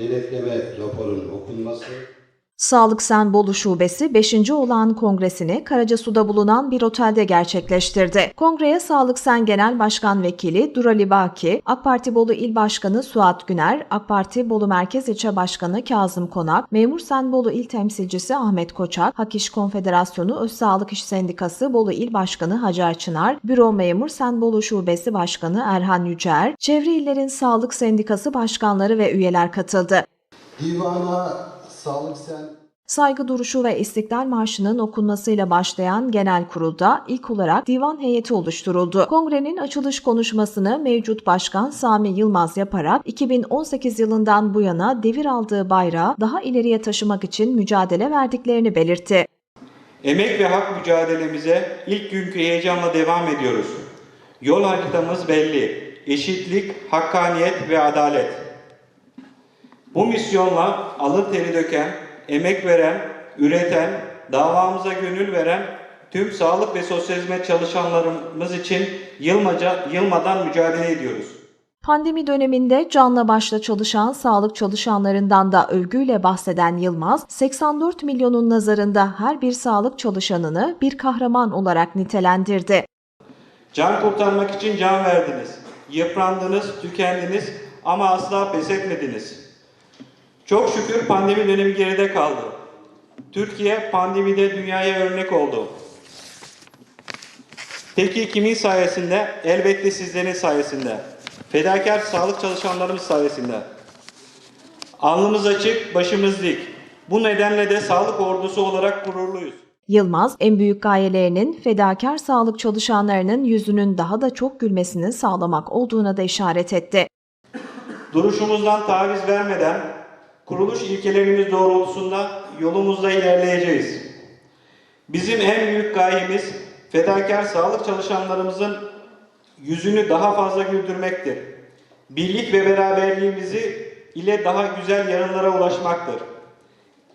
denetleme raporunun okunması, Sağlık Sen Bolu Şubesi 5. olan kongresini Karacasu'da bulunan bir otelde gerçekleştirdi. Kongreye Sağlık Sen Genel Başkan Vekili Durali Baki, AK Parti Bolu İl Başkanı Suat Güner, AK Parti Bolu Merkez İlçe Başkanı Kazım Konak, Memur Sen Bolu İl Temsilcisi Ahmet Koçak, Hak İş Konfederasyonu Öz Sağlık İş Sendikası Bolu İl Başkanı Hacer Çınar, Büro Memur Sen Bolu Şubesi Başkanı Erhan Yücer, Çevre İllerin Sağlık Sendikası başkanları ve üyeler katıldı. divana sağlık sen Saygı duruşu ve İstiklal Marşı'nın okunmasıyla başlayan genel kurulda ilk olarak divan heyeti oluşturuldu. Kongrenin açılış konuşmasını mevcut başkan Sami Yılmaz yaparak 2018 yılından bu yana devir aldığı bayrağı daha ileriye taşımak için mücadele verdiklerini belirtti. Emek ve hak mücadelemize ilk günkü heyecanla devam ediyoruz. Yol haritamız belli. Eşitlik, hakkaniyet ve adalet. Bu misyonla alın teri döken, emek veren, üreten, davamıza gönül veren tüm sağlık ve sosyal hizmet çalışanlarımız için yılmaca, yılmadan mücadele ediyoruz. Pandemi döneminde canla başla çalışan sağlık çalışanlarından da övgüyle bahseden Yılmaz, 84 milyonun nazarında her bir sağlık çalışanını bir kahraman olarak nitelendirdi. Can kurtarmak için can verdiniz. Yıprandınız, tükendiniz ama asla pes etmediniz. Çok şükür pandemi dönemi geride kaldı. Türkiye pandemide dünyaya örnek oldu. Peki kimin sayesinde? Elbette sizlerin sayesinde. Fedakar sağlık çalışanlarımız sayesinde. Alnımız açık, başımız dik. Bu nedenle de sağlık ordusu olarak gururluyuz. Yılmaz, en büyük gayelerinin fedakar sağlık çalışanlarının yüzünün daha da çok gülmesini sağlamak olduğuna da işaret etti. Duruşumuzdan taviz vermeden kuruluş ilkelerimiz doğrultusunda yolumuzda ilerleyeceğiz. Bizim en büyük gayemiz fedakar sağlık çalışanlarımızın yüzünü daha fazla güldürmektir. Birlik ve beraberliğimizi ile daha güzel yarınlara ulaşmaktır.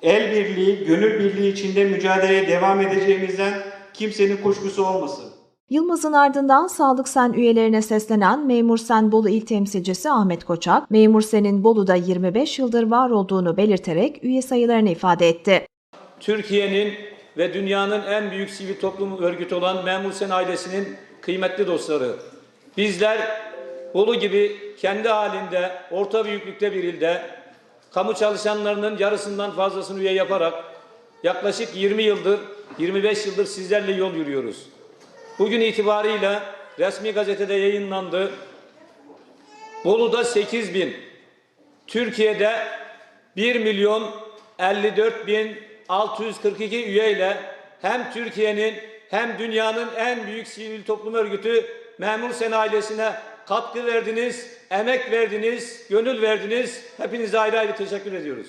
El birliği, gönül birliği içinde mücadeleye devam edeceğimizden kimsenin kuşkusu olmasın. Yılmaz'ın ardından Sağlık Sen üyelerine seslenen Memur Sen Bolu İl Temsilcisi Ahmet Koçak, Memur Sen'in Bolu'da 25 yıldır var olduğunu belirterek üye sayılarını ifade etti. Türkiye'nin ve dünyanın en büyük sivil toplum örgütü olan Memur Sen ailesinin kıymetli dostları. Bizler Bolu gibi kendi halinde orta büyüklükte bir ilde kamu çalışanlarının yarısından fazlasını üye yaparak yaklaşık 20 yıldır, 25 yıldır sizlerle yol yürüyoruz. Bugün itibarıyla resmi gazetede yayınlandı. Bolu'da 8 bin, Türkiye'de 1 milyon 54 bin 642 üyeyle hem Türkiye'nin hem dünyanın en büyük sivil toplum örgütü Memur Sen ailesine katkı verdiniz, emek verdiniz, gönül verdiniz. Hepinize ayrı ayrı teşekkür ediyoruz.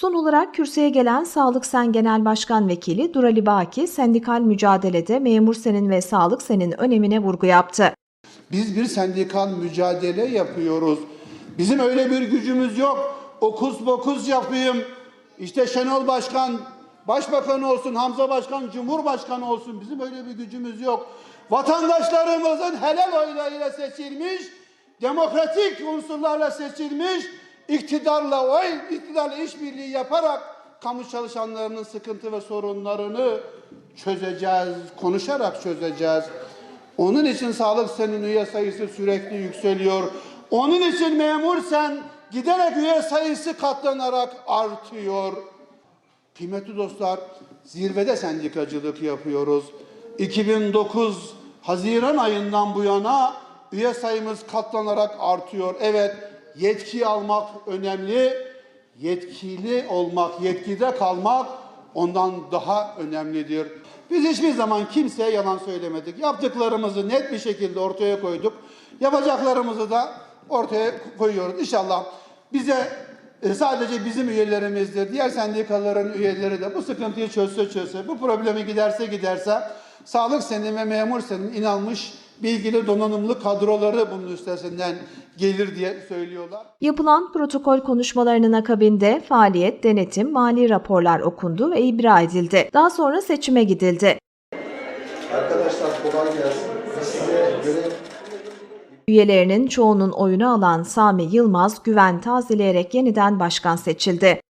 Son olarak kürsüye gelen Sağlık Sen Genel Başkan Vekili Durali Baki, sendikal mücadelede Memur Sen'in ve Sağlık Sen'in önemine vurgu yaptı. Biz bir sendikal mücadele yapıyoruz. Bizim öyle bir gücümüz yok. Okuz bokuz yapayım. İşte Şenol Başkan Başbakan olsun, Hamza Başkan Cumhurbaşkanı olsun. Bizim öyle bir gücümüz yok. Vatandaşlarımızın helal oylarıyla seçilmiş, demokratik unsurlarla seçilmiş, iktidarla oy, iktidarla işbirliği yaparak kamu çalışanlarının sıkıntı ve sorunlarını çözeceğiz, konuşarak çözeceğiz. Onun için sağlık senin üye sayısı sürekli yükseliyor. Onun için memur sen giderek üye sayısı katlanarak artıyor. Kıymetli dostlar, zirvede sendikacılık yapıyoruz. 2009 Haziran ayından bu yana üye sayımız katlanarak artıyor. Evet, yetki almak önemli. Yetkili olmak, yetkide kalmak ondan daha önemlidir. Biz hiçbir zaman kimseye yalan söylemedik. Yaptıklarımızı net bir şekilde ortaya koyduk. Yapacaklarımızı da ortaya koyuyoruz. İnşallah bize e, sadece bizim üyelerimizdir. Diğer sendikaların üyeleri de bu sıkıntıyı çözse çözse, bu problemi giderse giderse sağlık senin ve memur senin inanmış bilgili donanımlı kadroları bunun üstesinden gelir diye söylüyorlar. Yapılan protokol konuşmalarının akabinde faaliyet, denetim, mali raporlar okundu ve ibra edildi. Daha sonra seçime gidildi. arkadaşlar kolay gelsin. Size görev Üyelerinin çoğunun oyunu alan Sami Yılmaz güven tazeleyerek yeniden başkan seçildi.